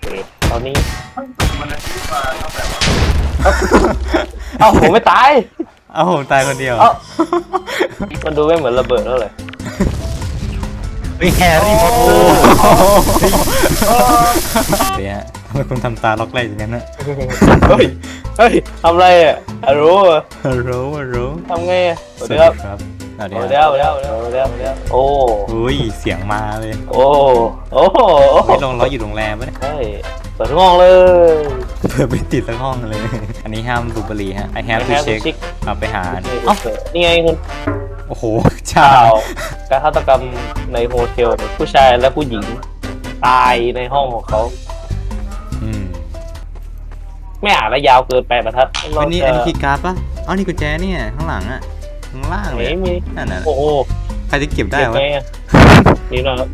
เกิดตอนนี้เอ้าผมไม่ตาย เอ้าผมตายคนเดียวเอ้า มันดูไม่เหมือนระเบิดแล้วเลยเฮ้ยแฮร์รี่พอตเตอร์เดี๋ยวทำไมคุณทำตาล็อกแรกอย่างนั้นนะเฮ้ย เฮ้ยทำไรอะอะรู้อะฮัลโหลฮัลโหลทำไงอะสสวัวัสสดีดีครับ ครับ สวัสสดีวัสคดีรับครับสวัสดีครับสวัสดีครับโอ้ อุ้ยเสียงมาเลยโอ้ โอ้โหเฮ้ยลงเราอยู่โรงแรมปะเนี่ยใช่เปิดห้องเลยเผื่อไปติดสักห้องเลย อันนี้ห้ามสูบบุหรี่ฮะ I have to I have to check check เอาไปหาเอ้านี่ไงคุณโอ้โหข่าชาวการฆาตกรรมในโฮเทลผู้ชายและผู้หญิง ตายในห้องของเขา อืมไม่อ่านแล้วยาวเกินแปดบรรทัดวันนี้เราอันจะนี้คีย์การ์ดปะอ๋อนี่กุญแจเนี่ยข้างหลังอะ ข้างล่างเลยไม่มี นั่นน่ะโอ้โหใครจะเก็บได้เก็บวะ ไงอะนี่นะครับ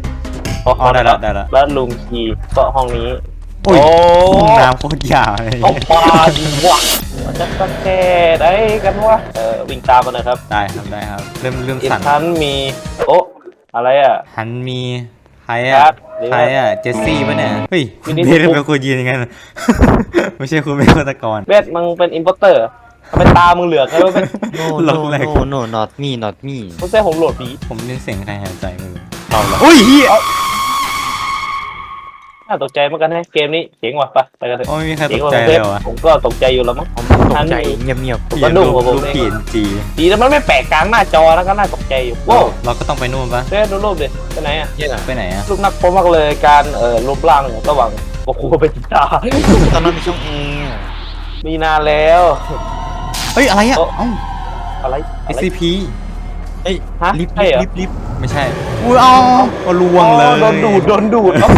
พออ๋อได้ละได้ละแล้วลุงคีย์ก็ห้องนี้ โอ้ยโอ้ ห้องน้ำโคตรยาวเลยเอาปลาดีวะมันจะตั้งแค่ได้กันวะเออวิ่งตามมานะครับได้ครับได้ครับ เริ่มเริ่มอีกสั่นชั้นมีโอ๊ะอะไรอะ หันมีใครครัอะบหรือใครว่าอะเจสซี่ปะเนี่ย เฮ้ยวิคุณนิจเบสฉัยเป็นคนยืนอย่างนั้น ไม่ใช่คุณเป็นฆาตกรเบสมึงเป็นอิมพอร์เตอร์ ทำไมตามึงเหลือกไงวะเป็นโนล็โนอกแรกโนโน not me not me มึงใช่ผมโหลดผีผมได้ยินเสียงใครหายใจไม่รู้เอาละอุ้ยเฮียน่าตกใจเหมือนกันนะเกมนี้เจ๋งว่ะไปไปกันเถอะโอ้ไม่มีใครตเจ๋งกว่ะใจเบเลยสเหรอวะผมก็ตกใจอยู่แล้วมั้งผมตกใจเงียบผมก็ดุ้งกว่าผมรูปเองผีจีดีแล้วมันไม่แปลกกลางหน้าจอแล้วก็น่าตกใจอยู่เราว้าวเราก็ต้องไปนู่นปะเบสดูรูปดิไปไหนอะ ๆเนี่ยไปไหนอะรูปนักโปมากเลยการเอ่อรูปร่างระหว่างโอ้โหเป็นกีตาร์ตอนนั้นมีช่องแอร์มีนานแล้ว เฮ้ย อะไรอะโอ้เอ้า อะไรอะไร SCP เฮ้ยฮะลิฟต์ใช่เหรอ ลิฟต์ลิฟต์ไม่ใช่อุ้ยเอาเอาลวงเลยโดนดูดโดนดูดเอ้า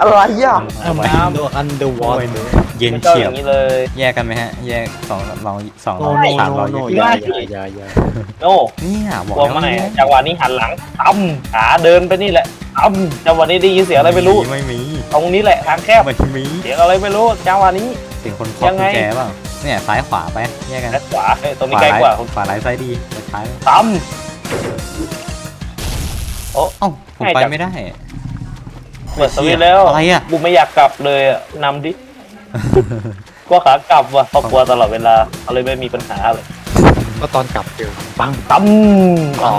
อะไรอะเอาไว้อันเดอร์อันเดอร์วอโอ้ยเตอร์เย็นก็อเฉียบย่างนี้เลย แยกกันไหมฮะ แยกสองเราสองโนเราโนสามโนเราโนแยกอย่าอย่าอย่าอย่าโอ้เนี่ยบอกวงแล้วมาไหนเนี่ยจังหวะนี้หันหลังตั้มขาเดินไปนี่แหละตั้มจังหวะนี้ได้ยินเสียงอะไรไม่รู้ ไม่มีตรงนี้แหละทางแคบ ไม่มีเสียงอะไรไม่รู้จังหวะนี้ เสียงคนเคาะยังกุไง ญแจเปล่า เนี่ยซ้ายขวาไปแยกกันด้านขวาเอ้ยตรงขนี้วาใกล้ร้ายกว่าขวาร้ายซ้ายดีไปซ้ายตั้ม เอ้าผมง่ายไปจังไม่ได้เปิดสวิตช์แล้วอะไรอะกูไม่อยากกลับเลยอะนำดิ ก็ขากลับว่ะครอบครัวตลอดเวลาเขาเลยไม่มีปัญหาเลยก็ตอนกลับเจอปังตั้มอ๋อ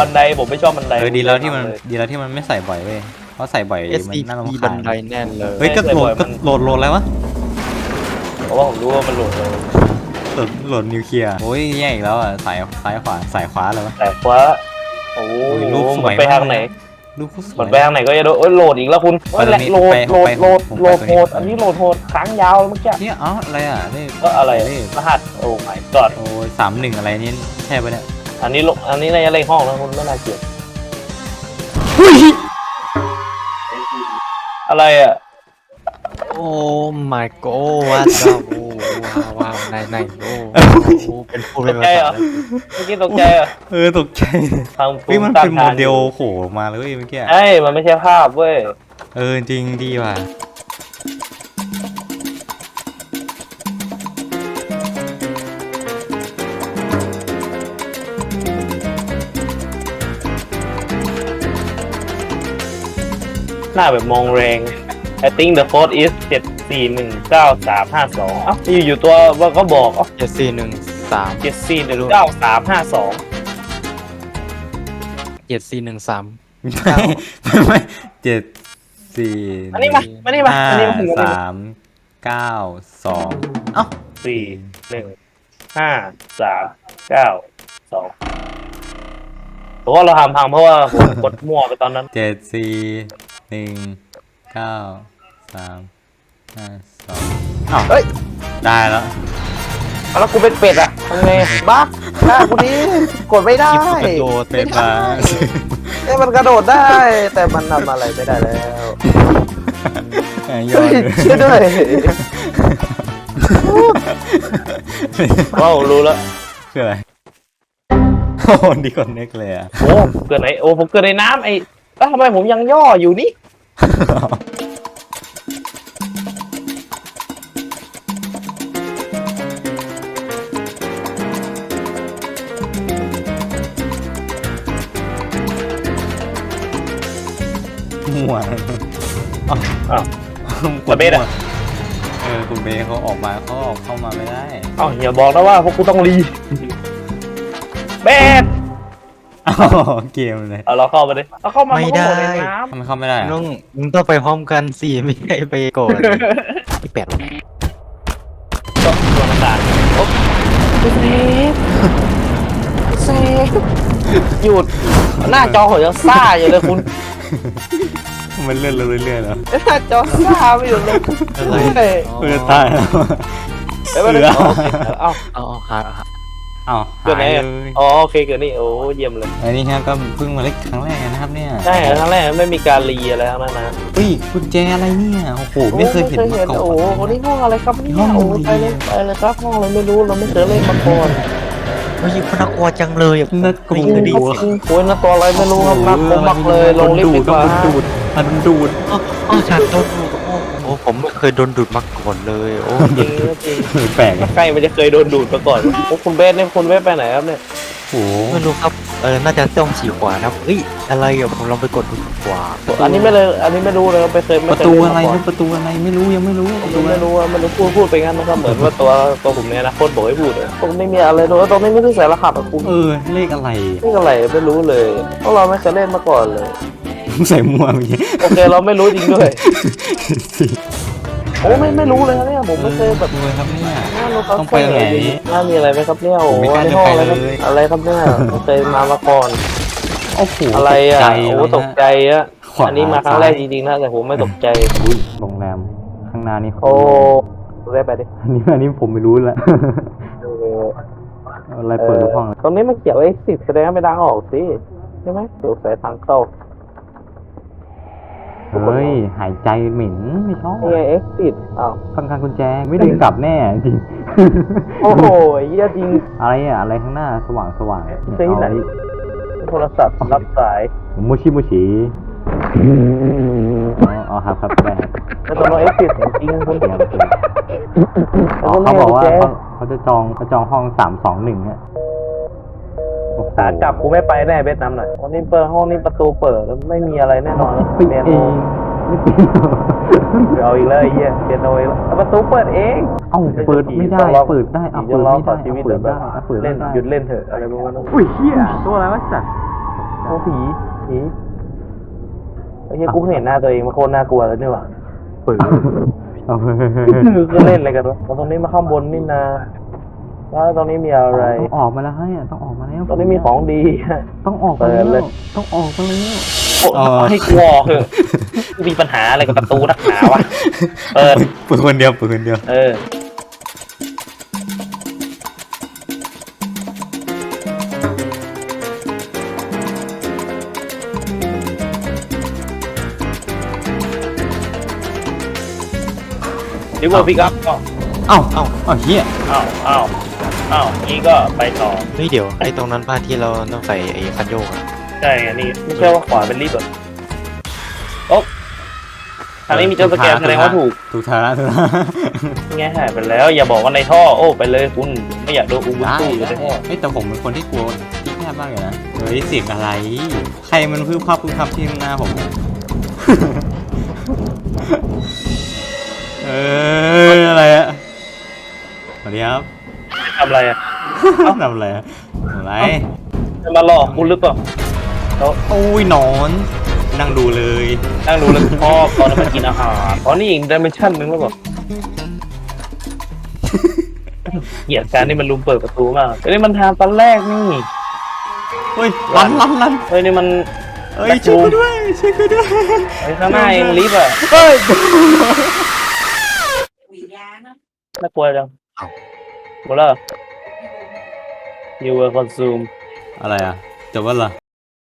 บันไดผมไม่ชอบบันไดเออดีแล้วที่มันเลยดีแล้วที่มันไม่ใส่บ่อยเว้ยเพราะใส่บ่อยเอสมันซีน่ารำพีคาบันญไดแน่นเลยเฮ้ยก็โหลดก็โหลดโหลดแล้ววะ เพราะว่าผมรู้ว่ามันโหลดเลยโหลดโหลดนิวเคลียร์โอ้ยแย่อีกแล้วอะสายซ้ายขวาสายขวาเลยวะ แต่ว่าโอ้โหโอ้ยรูปสวยมันไปทางไหนลูกก็สวยมันไปทางไหนก็จะโดนโอ้ยโหลดอีกแล้วคุณโอ้ยไปตรงนี้ โหลดไปโหลดไปโหลดผมโหลดไปโหดตรงนี้อันนี้โหลดโหดค้างยาวเลยเมื่อกี้เนี่ยเอ๋ออะไรอะนี่ก็อะไรนี่รหัสโอ้ my god โอ้ยสามหนึ่งอะไรนี่ใช่ปะเนี่ยอันนี้ลงอันนี้ในอะไรห้องนะคุณไม่น่าเกลียดอะไรอะ โอ้ my god ว้าวโอ้ว้าวว้าวในในโอ้โอ้เป็นผู้ตเป็นกภาใจเหรษาอเมื่อกี้ตกใจเหรอเออตกใจทางเฮ้ยมันต้าเป็นโมทาเดลโผล่ออกมาเลยเว้ยเมื่อกี้เอ้ยมันไม่ใช่ภาพเว้ยเออจริงดีว่ะหน้าแบบมองแรง I think the code is เจ็ดสี่หนึ่งเก้าสามห้าสองเอ้าอยู่อยู่ตัวว่าก็บอกเอ้าเจ็ดสี่หนึ่งสามเจ็ดสี่หนึ่งเก้าสามห้าสองเจ็ดสี่หนึ่งสามไม่ไม่ไม่เจ็ดสี่อันนี้มาอันนี้มาห้าอันนี้มาถึงอันนี้มาสามเก้าสองเอ้าสี่หนึ่งห้าสามเก้าสองผมว่าเราทำพังเพราะว่าผมกดมั่วไปตอนนั้น เจ็ดสี่หนึ่ง เก้าสามห้าสองอ้าวเฮ้ยได้แล้ว เอาแล้วกูเป็นเป็ดอะทำไงบ้าหน้ากูนี้กดไม่ได้ คลิปกระโดดเป็นมาเอ้ยมันกระโดดได้ แต่มันทำอะไรไม่ได้แล้วย้อนช่วยด้วยว้าวรู้แล้วคืออะไรโอ้ดีกว่าเน็กเลยอะ โอ้เกิดไหนโอ้ผมเกิดในน้ำไอ้แล้วทำไมผมยังย่ออยู่นี่ มั่วอ้าวแต่เบสอะ เออคุณเบสเขาออกมาเขาออกเข้ามาไม่ได้ เอ้าอย่าบอกนะว่าพวกกูต้องรีเบสอ้าวเกมเลยเอาเราเข้าไปดิเอาเข้ามาไม่นก็ได้หดในน้ทำไมเข้าไม่ได้อะน้องมึงต้องไปพร้อมกันสิไม่ใช่ไปก่อน ที่แปดำก็ตัวอากาศโอ๊ะเซฟเซฟหยุดหน้าจอผมยังซ่าอยู่เลยคุณ มันเลื่อนเรื่อยๆแล้วหน้าจอซ่าไม่หยุดเลยอะไรเฮ้ยเพื่อตายแล้วเอ้ยไม่ได้เหลือเอ้าเอาเอาหาหาอ้าวเกิดไหนหายอะเลยอ๋อโอเคเกิดนี่โอ้เยี่ยมเลยอันนี้ครับก็เพิ่งมาเล่นครั้งแรกนะครับเนี่ยใช่ครั้งแรกไม่มีการรีอะไรทั้งนั้นนะเฮ้ยกุญแจอะไรเนี่ยโอ้โหไม่เคยเห็นมาก่อนโอ้โหคนนี้ห้องอะไรครับเนี่ยห้องโอ้ดีไปเลยไปเลยครับห้องอะไรไม่รู้เราไม่เคยเล่นมาก่อนเฮ้ยคนน่ากลัวจังเลยอะน่ากลัไม่วเคยได้ยินโอ้ยน่าตัวอะไรไม่รู้ครับน่ากลัวมากเลยลงลิฟต์ดีกว่ามันดูด มันดูดอ๋ออ๋อฉันโดนดูดโอ้โอ้ผมไม่เคยโดนดูดมาก่อนเลย โอ้จริงจริงเออแปลกอะใครมันจะเคยโดนดูดมาก่อนโอ้คุณเบสเนี่ยคุณเบสไปไหนครับเนี่ยโอ้โหไม่รู้ครับเออน่าจะต้องฉีกขวานะครับเอ้ยอะไรอะผมลองไปกดดูขวาอันนี้ไม่เลยอันนี้ไม่รู้เลยไม่เคยปไม่ระเคยตูเล่นอะไรมาก่อนนะประตูอะไรไม่รู้ยังไม่รู้ประตูผมอะไรไม่รู้ว่ามันพูดพูดไปงั้นนะครับเหมือนว่าตัวตัวผมเนี่ยนะโคตรบอกให้พูดเลยตรงนี้มีอะไรด้วยตรงนี้ไม่ได้ใส่รหัสอะคุณเออเลขอะไรนี่อะไรไม่รู้เลยเพราะเราไม่เคยเล่นมาก่อนเลย ใส่มั่วเมื่อกี้โอเคเราไม่รู้จริงด้วยสิโอ้ไม่ไม่รู้เลยนะเนี่ยผมไม่เคยแบบดูเลยครับเนี่ยน่ารู้ครับต้องไปไหนน่ามีอะไรไหมครับเนี่ยโอ้ผมไม่กล้าในห้องอะไรครับจะไปเลย อะไรครับเนี่ยไม่เคยมามาก่อน โอ้โหอะไรอะตกใจโอ้เลยตกนะใจอะขวา อันนี้มาครั้งแรกจริงๆนะแต่ผมไม่ตกใจ อุ้ยโรงแรมข้างหน้านี่โอ้ได้ไปดิอันนี้อันนี้ผมไม่รู้ละ เอออะไรเปิดทุกห้องเลยตรงนี้มันเกี่ยวไอ้สิแสดงว่าไม่ดังออกสิใช่ไหมสงสัยทางเข้า เฮ้ย หายใจเหม็นไม่ชอบนี่ไง exit อ้าวข้างๆกุญแจไม่ดึงกลับแน่จริง โอ้โหเหี้ยจริงอะไรอะอะไรข้างหน้าสว่างสว่างเนี่ยซื้อที่ไหนโทรศัพท์รับสายเอาโมชิโมชิอ๋ออ๋อครับครับได้ครับแล้วตรงนั้น exit จริงๆคุณเตรียมเตรียมอ๋อเขาบอกว่าเขาเขาจะจองเขาจองห้องสามสองหนึ่งเนี่ย โอ้โหสารกลับกูไม่ไปแน่เบสน้ำหน่อยวันนี้เปิดห้องนี้ประตูเปิดแล้วไม่มีอะไรแน่นอนปิดเรียนเองไม่ปิดเอาอีกแล้วไอ้เหี้ยเรียนโอีกแล้วแล้วประตูเปิดเองเอ้าเปิดไม่ได้เปิดได้เอาผีเปิดจะร้องไม่ต่ได้อชีวิตเอาเปิดแบบได้เอาเปิดเล่ไม่นได้หยุดเล่นเถอะอะไรประมาณนั้นอุ้ยเฮียตัวอะไรวะสัตว์โอ้ผีผีไอ้เหี้ยกูเพิ่งเห็นหน้าตัวเองมันโคตรน่ากลัวเลยนี่หว่าเปิดเอาเฮ้ยคือเล่นอะไรกันวะแล้วตรงนี้มาข้างบนนี่นาแล้วตรงนี้มีอะไรต้องออกมาแล้วให้ต้องออกมา แล้วตรงนี้มีของดีต้องออกมาเปิดแล้เลวยต้องออกมาแล้วโอ้เออให้กูออกเถอะกูมีปัญหาอะไรกับประตูนักหนาวะเปิดเปิดคนเดียวเปิดคนเดียว เออเดี๋ยวกูพิกอัพก็เอ้าเอ้าเอ้าเฮียอ้าวอ้าว อ้าวนี่ก็ไปต่อเฮ้ยเดี๋ยวไอ้ตรงนั้นบ้านที่เราต้องใส่ไอ้คันโยกอะใช่อันนี้ไม่ใช่ว่าขวาเป็นรีบแบบโอ๊ะทางนี้มีเจ้าสแกนแสดงว่าถูกถูกทางแล้วถูกทางไงหายไปแล้ว อย่าบอกว่าในท่อ โอ้ไปเลยคุณไม่อยากโดนอูบุได้ตู้อยู่ได้ในท่อเฮ้ยแต่ผมเป็นคนที่กลัวที่แคบมากเลยนะเฮ้ยเสียงอะไร ใครมันพึ่งภาพพึ่งภาพที่ข้างหน้าผมเนี่ยเอออะไรอะสวัสดีครับ ทำอะไรอะทำอะไรอะทำอะไรจะมาหลอกคุณหรือเปล่าเขาโอ้ยหนอน นั่งดูเลยนั่งดูแล้วชอบตอนนั้นมากินอาหารอ๋อนี่อีกดิเมนชั่นนึงแล้วเปล่าเกลียดการที่มันลุมเปิดประตูมากเฮ้ยนี่มันทางตอนแรกนี่เฮ้ยลันลันลันเฮ้ยนี่มันเฮ้ยช่วยกูด้วยช่วยกูด้วยไอ้ข้างหน้าเองลิฟต์อะเฮ้ยน่ากลัวจัง หมดแล้ว you will consume อะไรอะจบว่าล่ะ